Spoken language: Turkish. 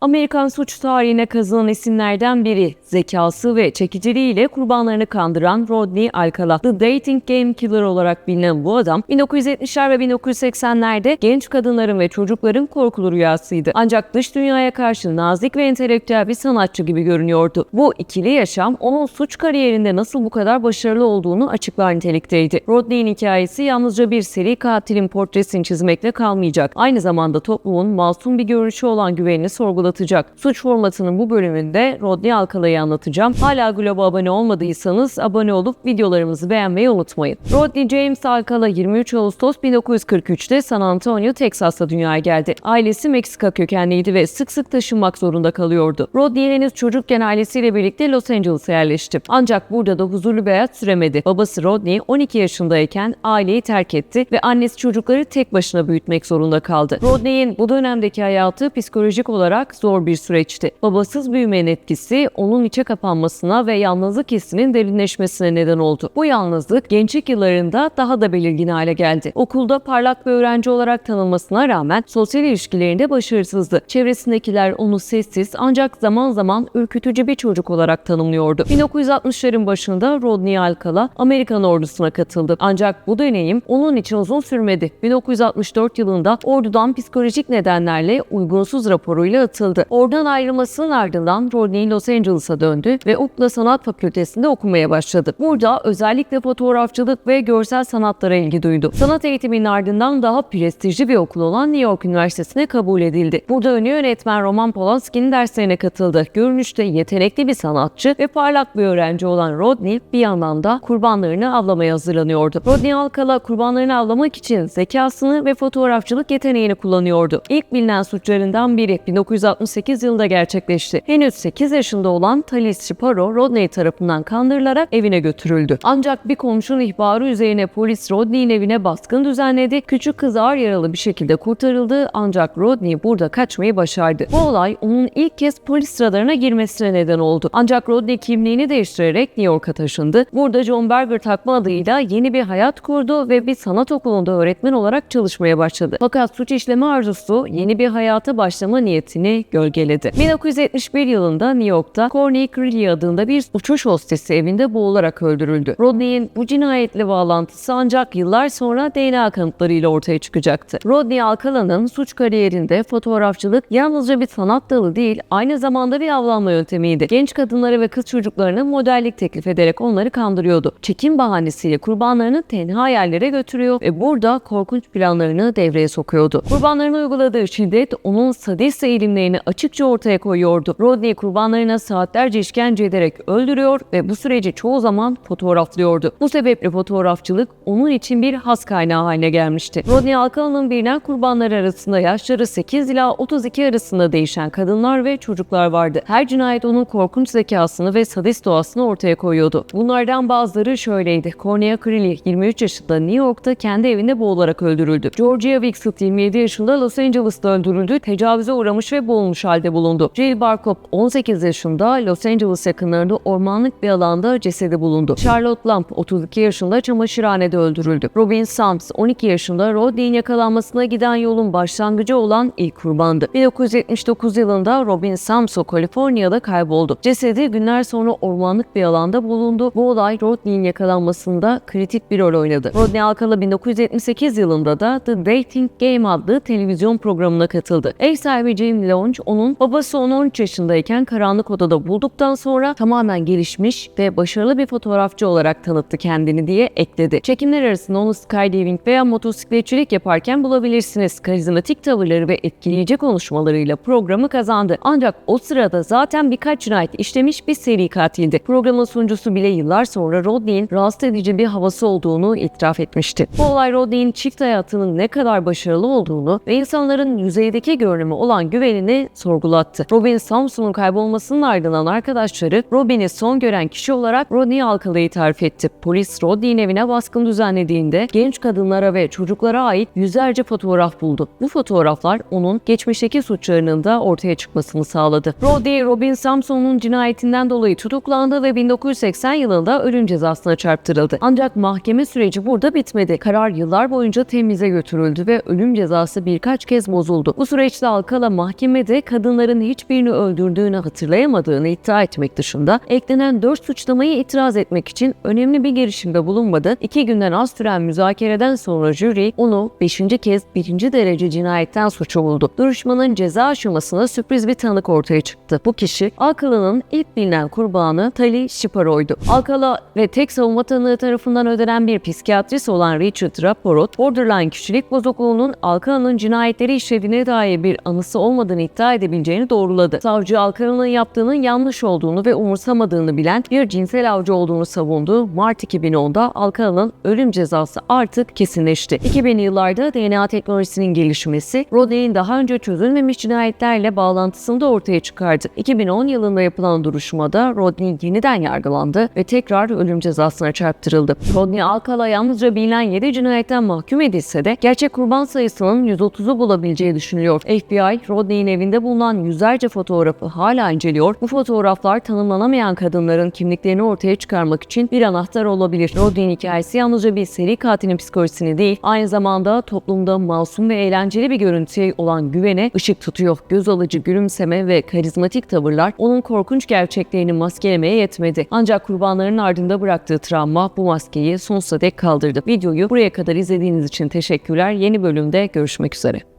Amerikan suç tarihine kazınan isimlerden biri, zekası ve çekiciliğiyle kurbanlarını kandıran Rodney Alcala. The Dating Game Killer olarak bilinen bu adam, 1970'ler ve 1980'lerde genç kadınların ve çocukların korkulu rüyasıydı. Ancak dış dünyaya karşı nazik ve entelektüel bir sanatçı gibi görünüyordu. Bu ikili yaşam onun suç kariyerinde nasıl bu kadar başarılı olduğunu açıklar nitelikteydi. Rodney'in hikayesi yalnızca bir seri katilin portresini çizmekle kalmayacak. Aynı zamanda toplumun masum bir görünüşü olan güvenini sorgulatacak. Suç formatının bu bölümünde Rodney Alcala'yı anlatacağım. Hala Globo abone olmadıysanız abone olup videolarımızı beğenmeyi unutmayın. Rodney James Alcala 23 Ağustos 1943'te San Antonio, Texas'ta dünyaya geldi. Ailesi Meksika kökenliydi ve sık sık taşınmak zorunda kalıyordu. Rodney henüz çocukken ailesiyle birlikte Los Angeles'a yerleşti. Ancak burada da huzurlu bir hayat süremedi. Babası Rodney 12 yaşındayken aileyi terk etti ve annesi çocukları tek başına büyütmek zorunda kaldı. Rodney'in bu dönemdeki hayatı psikolojik olarak zor bir süreçti. Babasız büyümenin etkisi onun içe kapanmasına ve yalnızlık hissinin derinleşmesine neden oldu. Bu yalnızlık gençlik yıllarında daha da belirgin hale geldi. Okulda parlak bir öğrenci olarak tanınmasına rağmen sosyal ilişkilerinde başarısızdı. Çevresindekiler onu sessiz ancak zaman zaman ürkütücü bir çocuk olarak tanımlıyordu. 1960'ların başında Rodney Alcala Amerikan ordusuna katıldı. Ancak bu deneyim onun için uzun sürmedi. 1964 yılında ordudan psikolojik nedenlerle uygunsuz raporuyla atıldı. Oradan ayrılmasının ardından Rodney Los Angeles'a döndü ve UCLA Sanat Fakültesi'nde okumaya başladı. Burada özellikle fotoğrafçılık ve görsel sanatlara ilgi duydu. Sanat eğitiminin ardından daha prestijli bir okul olan New York Üniversitesi'ne kabul edildi. Burada ünlü yönetmen Roman Polanski'nin derslerine katıldı. Görünüşte yetenekli bir sanatçı ve parlak bir öğrenci olan Rodney bir yandan da kurbanlarını avlamaya hazırlanıyordu. Rodney Alcala kurbanlarını avlamak için zekasını ve fotoğrafçılık yeteneğini kullanıyordu. İlk bilinen suçlarından biri 1968 yılında gerçekleşti. Henüz 8 yaşında olan Talis Shapiro, Rodney tarafından kandırılarak evine götürüldü. Ancak bir komşunun ihbarı üzerine polis Rodney'in evine baskın düzenledi. Küçük kız ağır yaralı bir şekilde kurtarıldı ancak Rodney burada kaçmayı başardı. Bu olay onun ilk kez polis radarına girmesine neden oldu. Ancak Rodney kimliğini değiştirerek New York'a taşındı. Burada John Berger takma adıyla yeni bir hayat kurdu ve bir sanat okulunda öğretmen olarak çalışmaya başladı. Fakat suç işleme arzusu yeni bir hayata başlama niyetini gölgeledi. 1971 yılında New York'ta Courtney Creeley adında bir uçuş hostesi evinde boğularak öldürüldü. Rodney'in bu cinayetle bağlantısı ancak yıllar sonra DNA kanıtlarıyla ortaya çıkacaktı. Rodney Alcala'nın suç kariyerinde fotoğrafçılık yalnızca bir sanat dalı değil, aynı zamanda bir avlanma yöntemiydi. Genç kadınlara ve kız çocuklarına modellik teklif ederek onları kandırıyordu. Çekim bahanesiyle kurbanlarını tenha yerlere götürüyor ve burada korkunç planlarını devreye sokuyordu. Kurbanlarına uyguladığı şiddet onun sadist eğilimlerini açıkça ortaya koyuyordu. Rodney kurbanlarına saatlerce işkence ederek öldürüyor ve bu süreci çoğu zaman fotoğraflıyordu. Bu sebeple fotoğrafçılık onun için bir has kaynağı haline gelmişti. Rodney Alcala'nın bilinen kurbanları arasında yaşları 8 ila 32 arasında değişen kadınlar ve çocuklar vardı. Her cinayet onun korkunç zekasını ve sadist doğasını ortaya koyuyordu. Bunlardan bazıları şöyleydi. Cornelia Creeley 23 yaşında New York'ta kendi evinde boğularak öldürüldü. Georgia Wixot 27 yaşında Los Angeles'ta öldürüldü. Tecavüze uğramış ve boğulmuş halde bulundu. Jill Barkop 18 yaşında Los Angeles yakınlarında ormanlık bir alanda cesedi bulundu. Charlotte Lamp 32 yaşında çamaşırhanede öldürüldü. Robin Sams 12 yaşında Rodney'in yakalanmasına giden yolun başlangıcı olan ilk kurbandı. 1979 yılında Robin Samso Kaliforniya'da kayboldu. Cesedi günler sonra ormanlık bir alanda bulundu. Bu olay Rodney'in yakalanmasında kritik bir rol oynadı. Rodney Alcala 1978 yılında da The Dating Game adlı televizyon programına katıldı. Ev sahibi Jim Lounge onun babası onu 13 yaşındayken karanlık odada bulduktan sonra tamamen gelişmiş ve başarılı bir fotoğrafçı olarak tanıttı kendini diye ekledi. Çekimler arasında onu skydiving veya motosikletçilik yaparken bulabilirsiniz. Karizmatik tavırları ve etkileyici konuşmalarıyla programı kazandı. Ancak o sırada zaten birkaç cinayet işlemiş bir seri katildi. Programın sunucusu bile yıllar sonra Rodney'in rahatsız edici bir havası olduğunu itiraf etmişti. Bu olay Rodney'in çift hayatının ne kadar başarılı olduğunu ve insanların yüzeydeki görünümü olan güvenini sorgulattı. Robin Samson'un kaybolmasının ardından arkadaşları Robin'i son gören kişi olarak Rodney Alcala'yı tarif etti. Polis Rodney'in evine baskın düzenlediğinde genç kadınlara ve çocuklara ait yüzlerce fotoğraf buldu. Bu fotoğraflar onun geçmişteki suçlarının da ortaya çıkmasını sağladı. Rodney, Robin Samson'un cinayetinden dolayı tutuklandı ve 1980 yılında ölüm cezasına çarptırıldı. Ancak mahkeme süreci burada bitmedi. Karar yıllar boyunca temize götürüldü ve ölüm cezası birkaç kez bozuldu. Bu süreçte Alcala mahkemede yine de kadınların hiçbirini öldürdüğünü hatırlayamadığını iddia etmek dışında eklenen 4 suçlamayı itiraz etmek için önemli bir girişimde bulunmadı. İki günden az süren müzakereden sonra jüri onu 5. kez 1. derece cinayetten suçu buldu. Duruşmanın ceza aşamasında sürpriz bir tanık ortaya çıktı. Bu kişi Alcala'nın ilk bilinen kurbanı Tali Shiparo'ydu. Alcala ve tek savunma tanığı tarafından ödenen bir psikiyatrist olan Richard Raporot, borderline kişilik bozukluğunun Alcala'nın cinayetleri işlediğine dair bir anısı olmadığını iddia edebileceğini doğruladı. Savcı Alcala'nın yaptığının yanlış olduğunu ve umursamadığını bilen bir cinsel avcı olduğunu savundu. Mart 2010'da Alcala'nın ölüm cezası artık kesinleşti. 2000'li yıllarda DNA teknolojisinin gelişmesi, Rodney'in daha önce çözülmemiş cinayetlerle bağlantısını da ortaya çıkardı. 2010 yılında yapılan duruşmada Rodney yeniden yargılandı ve tekrar ölüm cezasına çarptırıldı. Rodney Alcala yalnızca bilinen 7 cinayetten mahkum edilse de gerçek kurban sayısının 130'u bulabileceği düşünülüyor. FBI, Rodney'in evinde bulunan yüzlerce fotoğrafı hala inceliyor. Bu fotoğraflar tanımlanamayan kadınların kimliklerini ortaya çıkarmak için bir anahtar olabilir. Rodney'in hikayesi yalnızca bir seri katilin psikolojisini değil, aynı zamanda toplumda masum ve eğlenceli bir görüntüye olan güvene ışık tutuyor. Göz alıcı gülümseme ve karizmatik tavırlar onun korkunç gerçeklerini maskelemeye yetmedi. Ancak kurbanların ardında bıraktığı travma bu maskeyi sonsuza dek kaldırdı. Videoyu buraya kadar izlediğiniz için teşekkürler. Yeni bölümde görüşmek üzere.